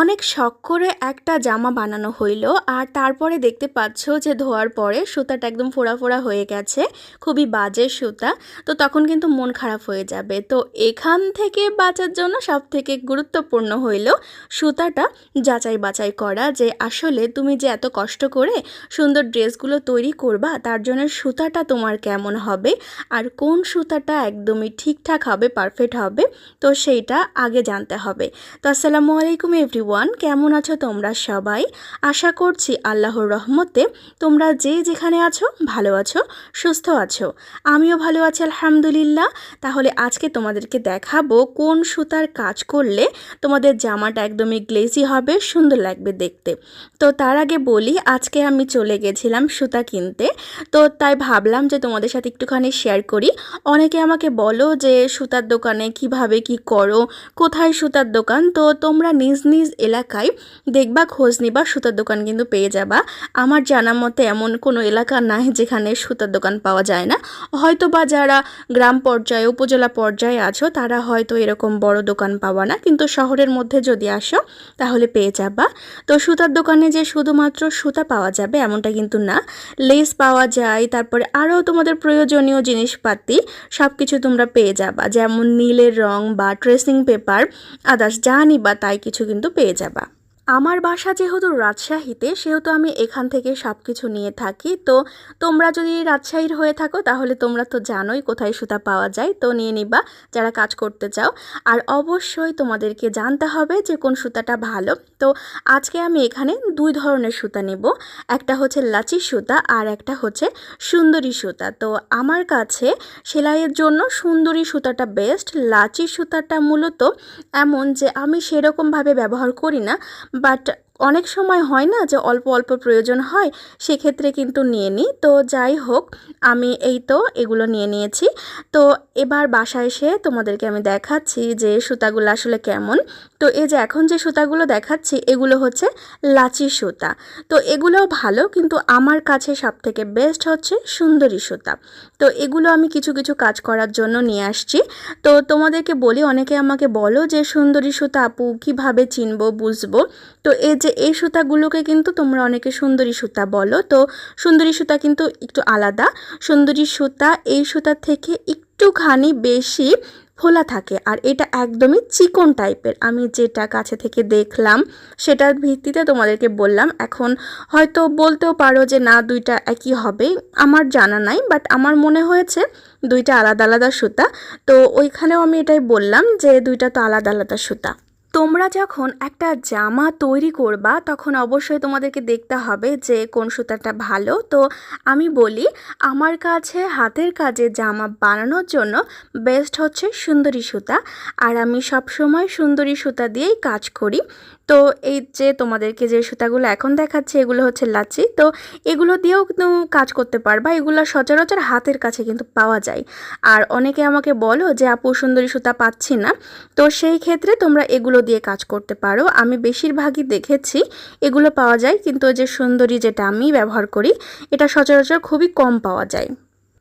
অনেক শখ করে একটা জামা বানানো হইল, আর তারপরে দেখতে পাচ্ছ যে ধোয়ার পরে সুতাটা একদম ফোড়া ফোড়া হয়ে গেছে, খুবই বাজে সুতা, তো তখন কিন্তু মন খারাপ হয়ে যাবে। তো এখান থেকে বাঁচার জন্য সব থেকে গুরুত্বপূর্ণ হইল সুতাটা যাচাই বাছাই করা, যে আসলে তুমি যে এত কষ্ট করে সুন্দর ড্রেসগুলো তৈরি করবা, তার জন্য সুতাটা তোমার কেমন হবে, আর কোন সুতাটা একদমই ঠিকঠাক হবে, পারফেক্ট হবে, তো সেইটা আগে জানতে হবে। তো আসসালামু আলাইকুম এভরিওয়ান কেমন আছো তোমরা সবাই? আশা করছি আল্লাহর রহমতে তোমরা যে যেখানে আছো, ভালো আছো, সুস্থ আছো। আমিও ভালো আছি, আলহামদুলিল্লাহ। তাহলে আজকে তোমাদেরকে দেখাবো কোন সুতার কাজ করলে তোমাদের জামাটা একদমই গ্লেজি হবে, সুন্দর লাগবে দেখতে। তো তার আগে বলি, আজকে আমি চলে গেছিলাম সুতা কিনতে। তো তাই ভাবলাম যে তোমাদের সাথে একটুখানি শেয়ার করি। অনেকে আমাকে বলো যে সুতার দোকানে কীভাবে কি করো, কোথায় সুতার দোকান? তো তোমরা নিজ নিজ এলাকায় দেখবা খোঁজ নিবা, সুতার দোকান কিন্তু পেয়ে যাবা। আমার জানা মতে এমন কোনো এলাকা নাই যেখানে সুতার দোকান পাওয়া যায় না। হয়তো বা যারা গ্রাম পর্যায়ে, উপজেলা পর্যায়ে আছো, তারা হয়তো এরকম বড় দোকান পাওয়া না। কিন্তু শহরের মধ্যে যদি আসো, তাহলে পেয়ে যাবা। তো সুতার দোকানে যে শুধুমাত্র সুতা পাওয়া যাবে এমনটা কিন্তু না। লেস পাওয়া যায়, তারপরে আরও তোমাদের প্রয়োজনীয় জিনিসপাতি সব কিছু তোমরা পেয়ে যাবা। যেমন নীলের রং বা ট্রেসিং পেপার, আদার্স যা নিবা তাই কিছু কিন্তু পেয়ে যাবা। আমার বাসা যেহেতু রাজশাহীতে, সেহেতু আমি এখান থেকে সব কিছু নিয়ে থাকি। তো তোমরা যদি রাজশাহীর হয়ে থাকো, তাহলে তোমরা তো জানোই কোথায় সুতা পাওয়া যায়। তো নিয়ে নিবা, যারা কাজ করতে চাও। আর অবশ্যই তোমাদেরকে জানতে হবে যে কোন সুতাটা ভালো। তো আজকে আমি এখানে দুই ধরনের সুতা নেব। একটা হচ্ছে লাচি সুতা আর একটা হচ্ছে সুন্দরী সুতা। তো আমার কাছে সেলাইয়ের জন্য সুন্দরী সুতাটা বেস্ট লাচি সুতাটা মূলত এমন যে আমি সেরকমভাবে ব্যবহার করি না। বাট অনেক সময় হয় না যে অল্প অল্প প্রয়োজন হয়, সেক্ষেত্রে কিন্তু নিয়ে নিই। তো যাই হোক, আমি এই তো এগুলো নিয়ে নিয়েছি। তো এবার বাসায় এসে তোমাদেরকে আমি দেখাচ্ছি যে সুতাগুলো আসলে কেমন। তো এই যে এখন যে সুতাগুলো দেখাচ্ছি, এগুলো হচ্ছে লাচি সুতা। তো এগুলোও ভালো, কিন্তু আমার কাছে সব থেকে বেস্ট হচ্ছে সুন্দরী সুতা। তো এগুলো আমি কিছু কিছু কাজ করার জন্য নিয়ে আসছি। তো তোমাদেরকে বলি, অনেকে আমাকে বলো যে সুন্দরী সুতা আপু কীভাবে চিনবো, বুঝব? তো এই যে এই সুতাগুলোকে কিন্তু তোমরা অনেকে সুন্দরী সুতা বলো। তো সুন্দরী সুতা কিন্তু একটু আলাদা। সুন্দরী সুতা এই সুতার থেকে একটুখানি বেশি ফোলা থাকে আর এটা একদমই চিকন টাইপের। আমি যেটা কাছে থেকে দেখলাম সেটার ভিত্তিতে তোমাদেরকে বললাম। এখন হয়তো বলতেও পারো যে না, দুইটা একই হবে। আমার জানা নাই বাট আমার মনে হয়েছে দুইটা আলাদা আলাদা সুতা। তো ওইখানেও আমি এটাই বললাম যে দুইটা তো আলাদা আলাদা সুতা। তোমরা যখন একটা জামা তৈরি করবা, তখন অবশ্যই তোমাদেরকে দেখতে হবে যে কোন সুতাটা ভালো। তো আমি বলি, আমার কাছে হাতের কাজে জামা বানানোর জন্য বেস্ট হচ্ছে সুন্দরী সুতা। আর আমি সব সময় সুন্দরী সুতা দিয়েই কাজ করি। তো এই যে তোমাদেরকে যে সুতাগুলো এখন দেখাচ্ছে, এগুলো হচ্ছে লাচি তো এগুলো দিয়েও কিন্তু কাজ করতে পারবা। এগুলো সচরাচর হাতের কাছে কিন্তু পাওয়া যায়। আর অনেকে আমাকে বলো যে, আপু, সুন্দরী সুতা পাচ্ছি না। তো সেই ক্ষেত্রে তোমরা এগুলো দিয়ে কাজ করতে পারো। আমি বেশিরভাগই দেখেছি এগুলো পাওয়া যায়, কিন্তু যে সুন্দরী যেটা আমি ব্যবহার করি, এটা সচরাচর খুবই কম পাওয়া যায়।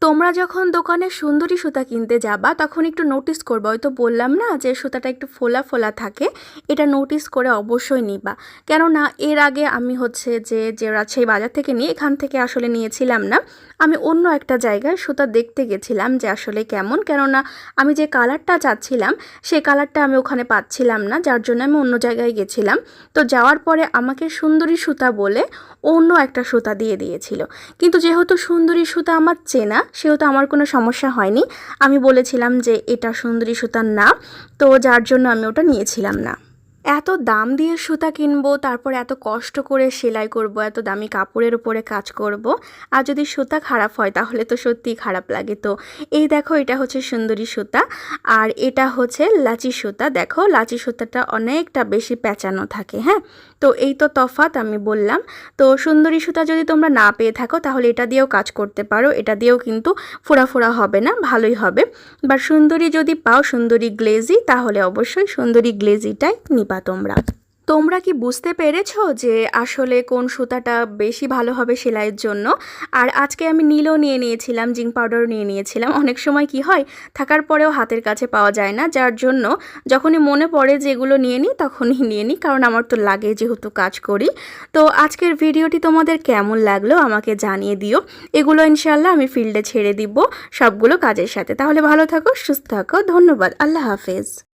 তোমরা যখন দোকানে সুন্দরী সুতা কিনতে যাবা, তখন একটু নোটিস করবা। হয়তো বললাম না যে সুতাটা একটু ফোলা ফোলা থাকে, এটা নোটিস করে অবশ্যই নিবা। কেননা এর আগে আমি হচ্ছে যে যে রাজশাহী বাজার থেকে নিয়ে এখান থেকে আসলে নিয়েছিলাম না, আমি অন্য একটা জায়গায় সুতা দেখতে গেছিলাম যে আসলে কেমন। কেননা আমি যে কালারটা চাচ্ছিলাম সেই কালারটা আমি ওখানে পাচ্ছিলাম না, যার জন্য আমি অন্য জায়গায় গেছিলাম। তো যাওয়ার পরে আমাকে সুন্দরী সুতা বলে অন্য একটা সুতা দিয়ে দিয়েছিল। কিন্তু যেহেতু সুন্দরী সুতা আমার চেনা সেহেতু আমার কোনো সমস্যা হয়নি। আমি বলেছিলাম যে এটা সুন্দরী সুতার না, তো যার জন্য আমি ওটা নিয়েছিলাম না। এত দাম দিয়ে সুতা কিনবো, তারপর এত কষ্ট করে সেলাই করব, এত দামি কাপড়ের উপরে কাজ করব, আর যদি সুতা খারাপ হয় তাহলে তো সত্যিই খারাপ লাগে। তো এই দেখো, এটা হচ্ছে সুন্দরী সুতা, আর এটা হচ্ছে লাচি সুতা। দেখো, লাচি সুতাটা অনেকটা বেশি পেঁচানো থাকে হ্যাঁ? তো এই তো তফাত আমি বললাম। তো সুন্দরী সুতা যদি তোমরা না পেয়ে থাকো, তাহলে এটা দিয়েও কাজ করতে পারো। এটা দিয়েও কিন্তু ফোড়া ফোড়া হবে না, ভালোই হবে। বা সুন্দরী যদি পাও, সুন্দরী গ্লেজি, তাহলে অবশ্যই সুন্দরী গ্লেজিটাই নিবা তোমরা। তোমরা কি বুঝতে পেরেছ যে আসলে কোন সুতাটা বেশি ভালো হবে সেলাইয়ের জন্য? আর আজকে আমি নীলও নিয়ে নিয়েছিলাম, জিঙ্ক পাউডারও নিয়ে নিয়েছিলাম। অনেক সময় কি হয়, থাকার পরেও হাতের কাছে পাওয়া যায় না, যার জন্য যখনই মনে পড়ে যে এগুলো নিয়ে নিই, তখনই নিয়ে নিই, কারণ আমার তো লাগে যেহেতু কাজ করি। তো আজকের ভিডিওটি তোমাদের কেমন লাগল আমাকে জানিয়ে দিও। এগুলো ইনশাল্লাহ আমি ফিল্ডে ছেড়ে দিব সবগুলো কাজের সাথে। তাহলে ভালো থাকো, সুস্থ থাকো, ধন্যবাদ, আল্লাহ হাফেজ।